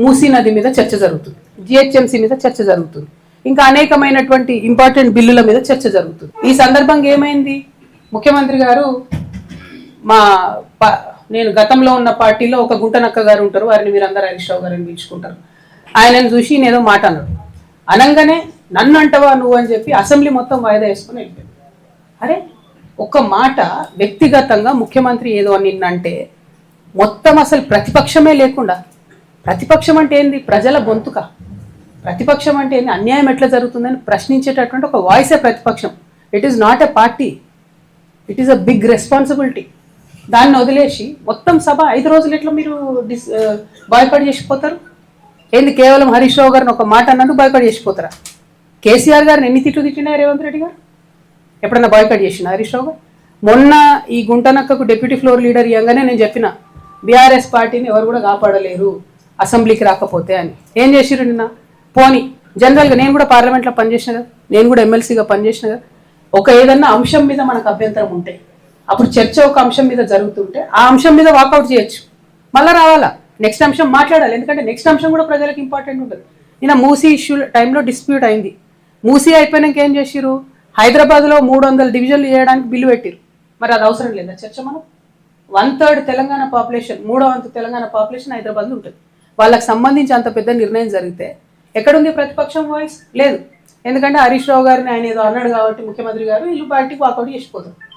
మూసీ నది మీద చర్చ జరుగుతుంది. జిహెచ్ఎంసీ మీద చర్చ జరుగుతుంది. ఇంకా అనేకమైనటువంటి ఇంపార్టెంట్ బిల్లుల మీద చర్చ జరుగుతుంది. ఈ సందర్భంగా ఏమైంది? ముఖ్యమంత్రి గారు మా నేను గతంలో ఉన్న పార్టీలో ఒక గుంటనక్క గారు ఉంటారు. వారిని మీరందరూ హరీష్ రావు గారిని పిలుచుకుంటారు. ఆయనను చూసి నేదో మాట అన్నాడు. అనగానే నన్ను అంటవా నువ్వు అని చెప్పి అసెంబ్లీ మొత్తం వాయిదా వేసుకుని వెళ్ళిపోయాడు. అరే ఒక మాట వ్యక్తిగతంగా ముఖ్యమంత్రి ఏదో నిన్నంటే మొత్తం అసలు ప్రతిపక్షమే లేకుండా ప్రతిపక్షం అంటే ఏంది? ప్రజల గొంతుక. ప్రతిపక్షం అంటే ఏంది? అన్యాయం ఎట్లా జరుగుతుందని ప్రశ్నించేటటువంటి ఒక వాయిసే ప్రతిపక్షం. It is not a party it is a big responsibility దాన్ని వదిలేసి మొత్తం సభ ఐదు రోజులు ఎట్లా మీరు డిస్ భయపడి చేసిపోతారు? ఏంది? కేవలం హరీష్ రావు గారిని ఒక మాట అన్నట్టు భయపడి చేసిపోతారా? కేసీఆర్ గారిని ఎన్ని తిట్లు తిట్టినా రేవంత్ రెడ్డి గారు? ఎప్పుడన్నా బాయ్కట్ చేసిన హరీష్ రావు గారు? మొన్న ఈ గుంటనక్కకు డిప్యూటీ ఫ్లోర్ లీడర్ ఇవ్వగానే నేను చెప్పిన బీఆర్ఎస్ పార్టీని ఎవరు కూడా కాపాడలేరు. అసెంబ్లీకి రాకపోతే అని. ఏం చేసిరు నిన్న? పోని జనరల్గా నేను కూడా పార్లమెంట్లో పనిచేసిన కదా నేను కూడా ఎమ్మెల్సీగా పనిచేసిన కదా ఒక ఏదన్నా అంశం మీద మనకు అభ్యంతరం ఉంటే అప్పుడు చర్చ ఒక అంశం మీద జరుగుతుంటే ఆ అంశం మీద వాకౌట్ చేయొచ్చు. మళ్ళీ రావాలా? నెక్స్ట్ అంశం మాట్లాడాలి ఎందుకంటే నెక్స్ట్ అంశం కూడా ప్రజలకు ఇంపార్టెంట్ ఉంటుంది. నిన్న మూసీ ఇష్యూ టైంలో డిస్ప్యూట్ అయింది. మూసీ అయిపోయినాక ఏం చేసిరు హైదరాబాద్లో మూడు వందల డివిజన్లు చేయడానికి బిల్లు పెట్టిరు మరి అది అవసరం లేదా? చర్చ మనం? వన్ థర్డ్ తెలంగాణ పాపులేషన్ మూడో వంతు తెలంగాణ పాపులేషన్ హైదరాబాద్లో ఉంటుంది. వాళ్ళకి సంబంధించి అంత పెద్ద నిర్ణయం జరిగితే ఎక్కడుంది ప్రతిపక్షం వాయిస్? లేదు. ఎందుకంటే హరీష్ రావు గారిని ఆయన ఏదో అన్నాడు కాబట్టి ముఖ్యమంత్రి గారు వీళ్ళు బయటికి వాకౌట్ చేసిపోతారు.